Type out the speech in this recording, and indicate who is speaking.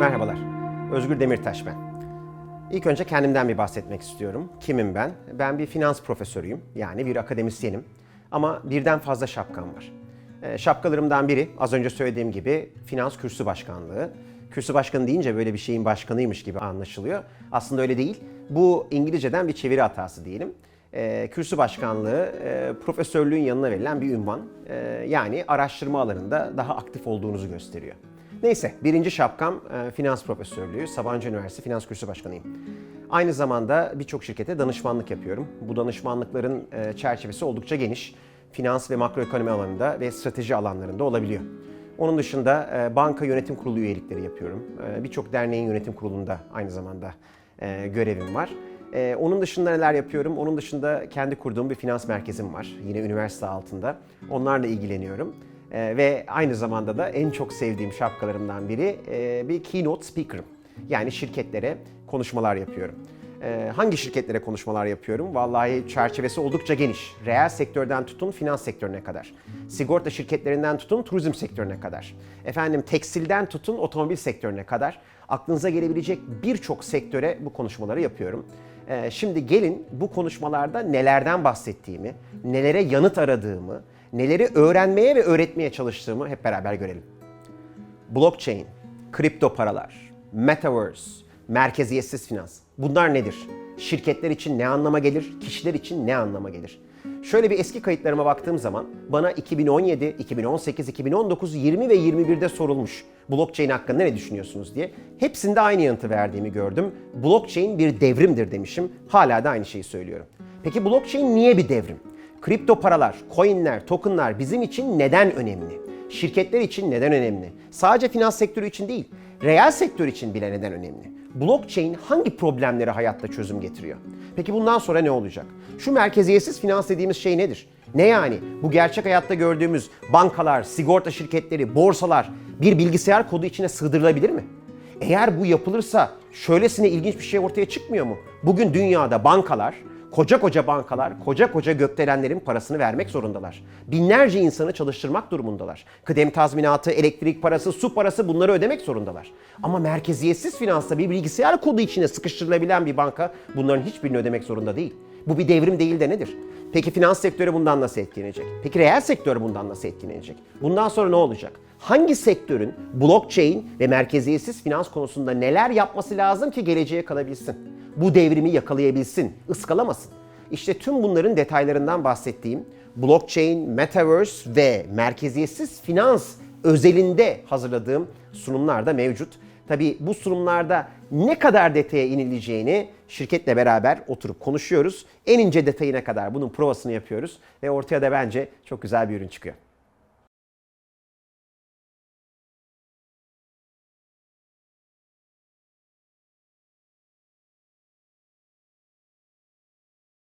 Speaker 1: Merhabalar. Özgür Demirtaş ben. İlk önce kendimden bir bahsetmek istiyorum. Kimim ben? Ben bir finans profesörüyüm. Yani bir akademisyenim. Ama birden fazla şapkam var. Ee, Şapkalarımdan biri az önce söylediğim gibi finans kürsü başkanlığı. Kürsü başkanı deyince böyle bir şeyin başkanıymış gibi anlaşılıyor. Aslında öyle değil. Bu İngilizceden bir çeviri hatası diyelim. Ee, kürsü başkanlığı e, profesörlüğün yanına verilen bir ünvan. Ee, yani araştırma alanında daha aktif olduğunuzu gösteriyor. Neyse, birinci şapkam e, finans profesörlüğü. Sabancı Üniversitesi Finans Kürsü Başkanıyım. Aynı zamanda birçok şirkete danışmanlık yapıyorum. Bu danışmanlıkların e, çerçevesi oldukça geniş. Finans ve makroekonomi alanında ve strateji alanlarında olabiliyor. Onun dışında e, banka yönetim kurulu üyelikleri yapıyorum. E, Birçok derneğin yönetim kurulunda aynı zamanda görevim var. Onun dışında neler yapıyorum? Onun dışında kendi kurduğum bir finans merkezim var. Yine üniversite altında. Onlarla ilgileniyorum. Ee, ve aynı zamanda da en çok sevdiğim şapkalarımdan biri e, bir keynote speaker'ım. Yani şirketlere konuşmalar yapıyorum. Ee, hangi şirketlere konuşmalar yapıyorum? Vallahi çerçevesi oldukça geniş. Reel sektörden tutun finans sektörüne kadar. Sigorta şirketlerinden tutun turizm sektörüne kadar. Efendim tekstilden tutun otomobil sektörüne kadar. Aklınıza gelebilecek birçok sektöre bu konuşmaları yapıyorum. Ee, şimdi gelin bu konuşmalarda nelerden bahsettiğimi, nelere yanıt aradığımı, neleri öğrenmeye ve öğretmeye çalıştığımı hep beraber görelim. Blockchain, kripto paralar, metaverse, merkeziyetsiz finans. Bunlar nedir? Şirketler için ne anlama gelir? Kişiler için ne anlama gelir? Şöyle bir eski kayıtlarıma baktığım zaman bana 2017, 2018, 2019, 20 ve 21'de sorulmuş blockchain hakkında ne düşünüyorsunuz diye. Hepsinde aynı yanıtı verdiğimi gördüm. Blockchain bir devrimdir demişim. Hala da aynı şeyi söylüyorum. Peki blockchain niye bir devrim? Kripto paralar, coinler, tokenlar bizim için neden önemli? Şirketler için neden önemli? Sadece finans sektörü için değil, reel sektör için bile neden önemli? Blockchain hangi problemlere hayatta çözüm getiriyor? Peki bundan sonra ne olacak? Şu merkeziyetsiz finans dediğimiz şey nedir? Ne yani? Bu gerçek hayatta gördüğümüz bankalar, sigorta şirketleri, borsalar bir bilgisayar kodu içine sığdırılabilir mi? Eğer bu yapılırsa şöylesine ilginç bir şey ortaya çıkmıyor mu? Bugün dünyada bankalar, koca koca bankalar, koca koca gökdelenlerin parasını vermek zorundalar. Binlerce insanı çalıştırmak durumundalar. Kıdem tazminatı, elektrik parası, su parası bunları ödemek zorundalar. Ama merkeziyetsiz finansta bir bilgisayar kodu içine sıkıştırılabilen bir banka bunların hiçbirini ödemek zorunda değil. Bu bir devrim değil de nedir? Peki finans sektörü bundan nasıl etkilenecek? Peki reel sektör bundan nasıl etkilenecek? Bundan sonra ne olacak? Hangi sektörün blockchain ve merkeziyetsiz finans konusunda neler yapması lazım ki geleceğe kalabilsin? Bu devrimi yakalayabilsin, ıskalamasın. İşte tüm bunların detaylarından bahsettiğim blockchain, metaverse ve merkeziyetsiz finans özelinde hazırladığım sunumlar da mevcut. Tabii bu sunumlarda ne kadar detaya inileceğini şirketle beraber oturup konuşuyoruz. En ince detayına kadar bunun provasını yapıyoruz ve ortaya da bence çok güzel bir ürün çıkıyor.